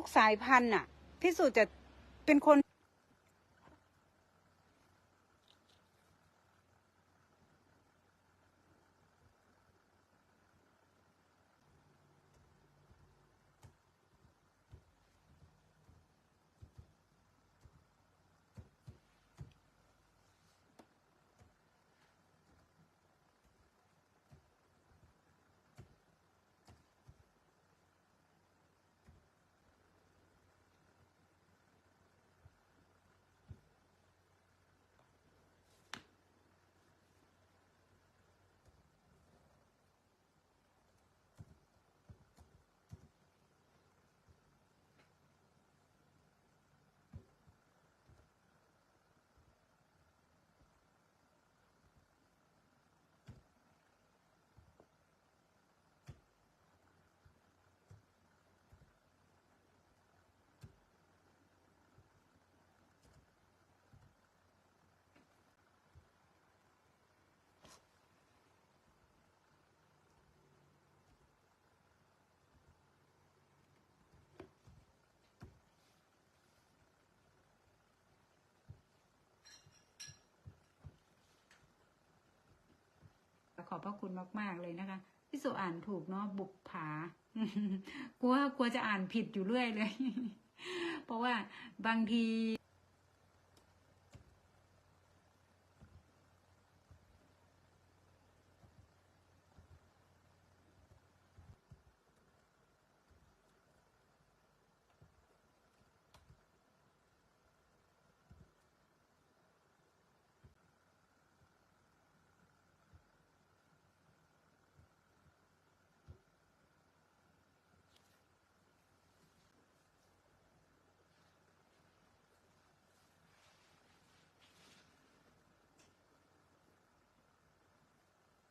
กสายพันธุ์น่ะพิสูจน์จะเป็นคน พระคุณมาก ๆ เลยนะคะ พี่สุอ่านถูกเนาะบุกผากลัวกลัวจะอ่านผิดอยู่เรื่อยเลย เพราะว่าบางที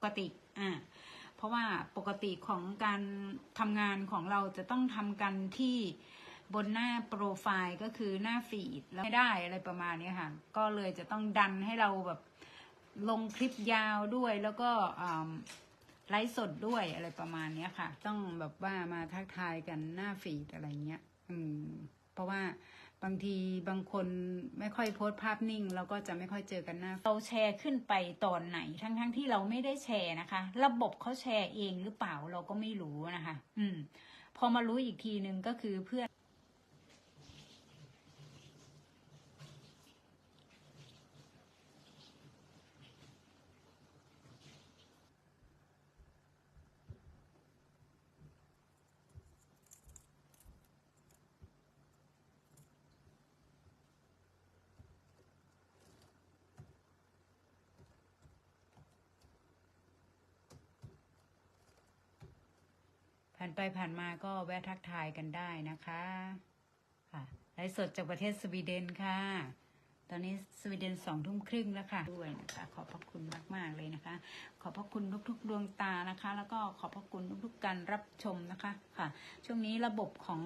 กติอ่าเพราะว่าปกติของการทำงานของเราจะต้องทำกันที่บนหน้าโปรไฟล์ก็คือหน้าฟีดแล้วไม่ได้อะไรประมาณนี้ค่ะ ก็เลยจะต้องดันให้เราแบบลงคลิปยาวด้วยแล้วก็ไลฟ์สดด้วยอะไรประมาณนี้ค่ะ ต้องแบบว่ามาทักทายกันหน้าฟีดอะไรเงี้ย อืม เพราะว่า บางทีบางคนไม่ค่อยโพสต์ภาพนิ่ง เราก็จะไม่ค่อยเจอกันหน้า เราแชร์ขึ้นไปตอนไหน ทั้งๆทที่เราไม่ได้แชร์นะคะ ระบบเขาแชร์เองหรือเปล่าเราก็ไม่รู้นะคะ อืม พอมารู้อีกทีนึงก็คือเพื่อน ผ่านไปผ่านมาก็แวะทักทายกันได้นะคะค่ะไลฟ์สดจากประเทศสวีเดนค่ะ ตอนนี้สวีเดนสองทุ่มครึ่งแล้วค่ะด้วยนะคะ ขอบพระคุณมาก ๆ เลยนะคะ ขอบพระคุณทุกๆดวงตานะคะ แล้วก็ขอบพระคุณทุกๆการรับชมนะคะค่ะ ช่วงนี้ระบบของ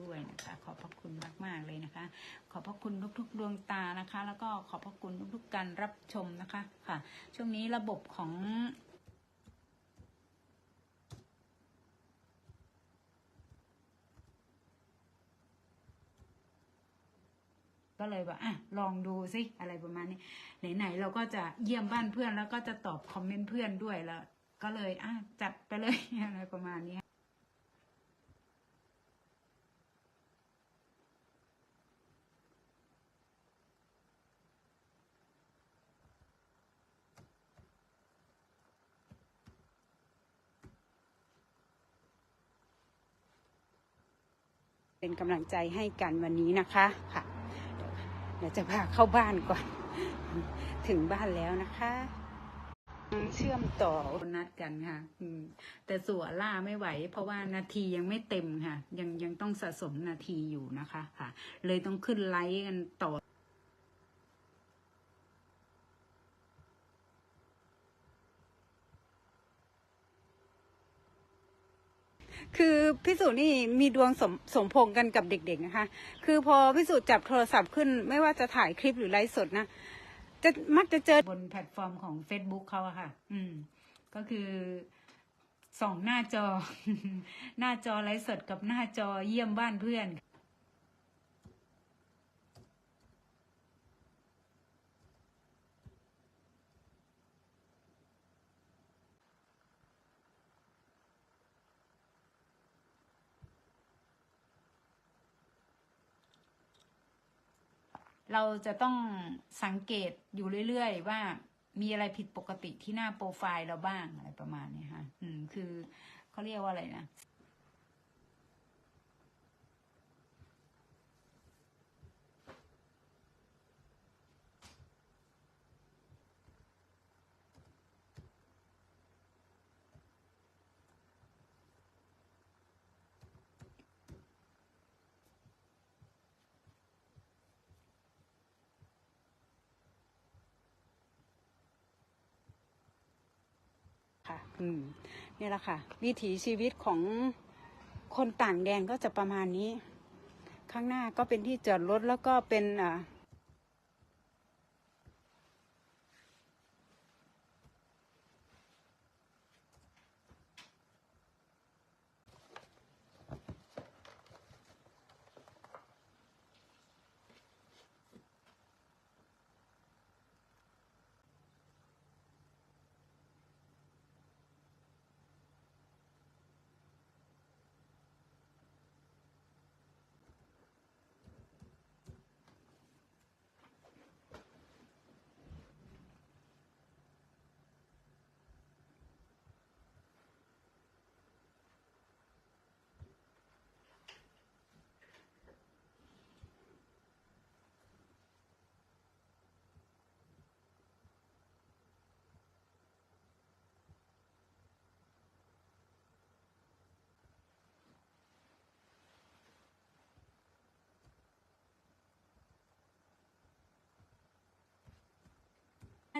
ด้วยนะคะ ขอบพระคุณมาก ๆ เลยนะคะ ขอบพระคุณทุกๆดวงตานะคะ แล้วก็ขอบพระคุณทุกๆการรับชมนะคะค่ะ ช่วงนี้ระบบของก็เลยแบบอะลองดูสิอะไรประมาณนี้ไหนๆเราก็จะเยี่ยมบ้านเพื่อนแล้วก็จะตอบคอมเมนต์เพื่อนด้วยแล้ว ก็เลยอะจัดไปเลยอะไรประมาณนี้ เป็นกำลังใจให้กันวันนี้นะคะค่ะ เดี๋ยวจะพาเข้าบ้านก่อน ถึงบ้านแล้วนะคะเชื่อมต่อนัดกันค่ะ อืม แต่สัวล่าไม่ไหว เพราะว่านาทียังไม่เต็มค่ะ ยังยังต้องสะสมนาทีอยู่นะคะ ค่ะ เลยต้องขึ้นไลฟ์กันต่อ คือพิสูจน์นี่มีดวงสมสมพงกันกับเด็กๆนะคะ คือพอพิสูจน์จับโทรศัพท์ขึ้น ไม่ว่าจะถ่ายคลิปหรือไลฟ์สดนะ จะมักจะเจอบนแพลตฟอร์มของ Facebook เขาอะค่ะ อืม ก็คือส่องหน้าจอ หน้าจอไลฟ์สดกับหน้าจอเยี่ยมบ้านเพื่อน เราจะต้องสังเกตอยู่เรื่อยๆ ว่ามีอะไรผิดปกติที่หน้าโปรไฟล์เราบ้างอะไรประมาณนี้ค่ะอืมคือเขาเรียกว่าอะไรนะ ค่ะ อืมนี่แหละค่ะ วิถีชีวิตของคนต่างแดนก็จะประมาณนี้ ข้างหน้าก็เป็นที่จอดรถแล้วก็เป็นอ่า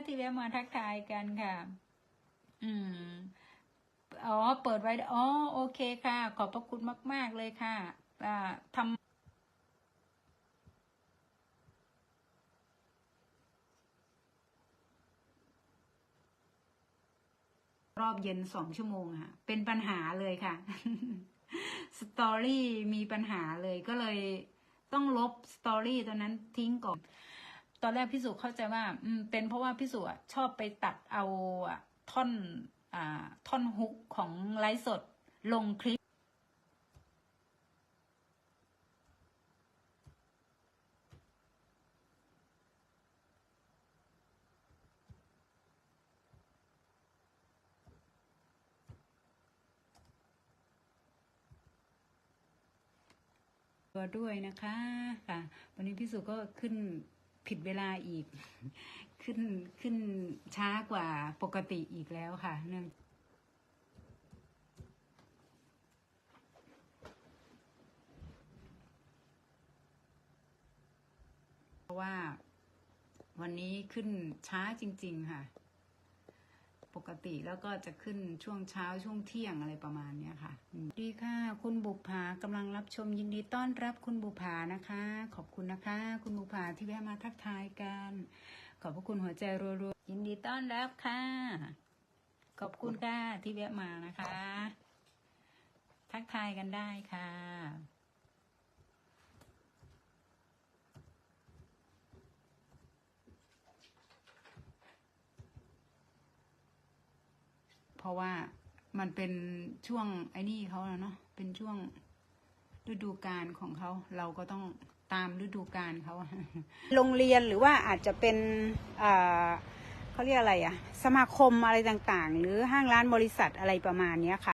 ที่แวะมาทักทายกันค่ะ อืม อ๋อ เปิดไว้ อ๋อ โอเคค่ะ ขอบพระคุณมาก ๆ เลยค่ะ อ่าทำรอบเย็นสองชั่วโมงค่ะ เป็นปัญหาเลยค่ะ สตอรี่มีปัญหาเลยก็เลยต้องลบสตอรี่ตัวนั้นทิ้งก่อน ตอนแรกพี่สุเข้าใจว่า อืม เป็นเพราะว่าพี่สุชอบไปตัดเอาท่อนอ่า ท่อนฮุกของไลฟ์สดลงคลิปตัวด้วยนะคะค่ะ วันนี้พี่สุก็ขึ้น ผิดเวลาอีก ขึ้นขึ้นช้ากว่าปกติอีกแล้วค่ะเนื่องเพราะว่าวันนี้ขึ้นช้าจริง ๆ ค่ะ ปกติแล้วก็จะขึ้นช่วงเช้าช่วงเที่ยงอะไรประมาณเนี้ยค่ะดีค่ะ คุณบุภากำลังรับชมยินดีต้อนรับคุณบุภานะคะ ขอบคุณนะคะ คุณบุภาที่แวะมาทักทายกัน ขอบพระคุณหัวใจรัวๆยินดีต้อนรับค่ะ ขอบคุณค่ะที่แวะมานะคะ ทักทายกันได้ค่ะ เพราะว่ามันเป็นช่วงไอ้นี่เขาแล้วเนาะเป็นช่วงฤดูกาลของเขาเราก็ต้องตามฤดูกาลเขาโรงเรียนหรือว่าอาจจะเป็นเขาเรียกอะไรอะสมาคมอะไรต่างๆ หรือห้างร้านบริษัทอะไรประมาณนี้ค่ะ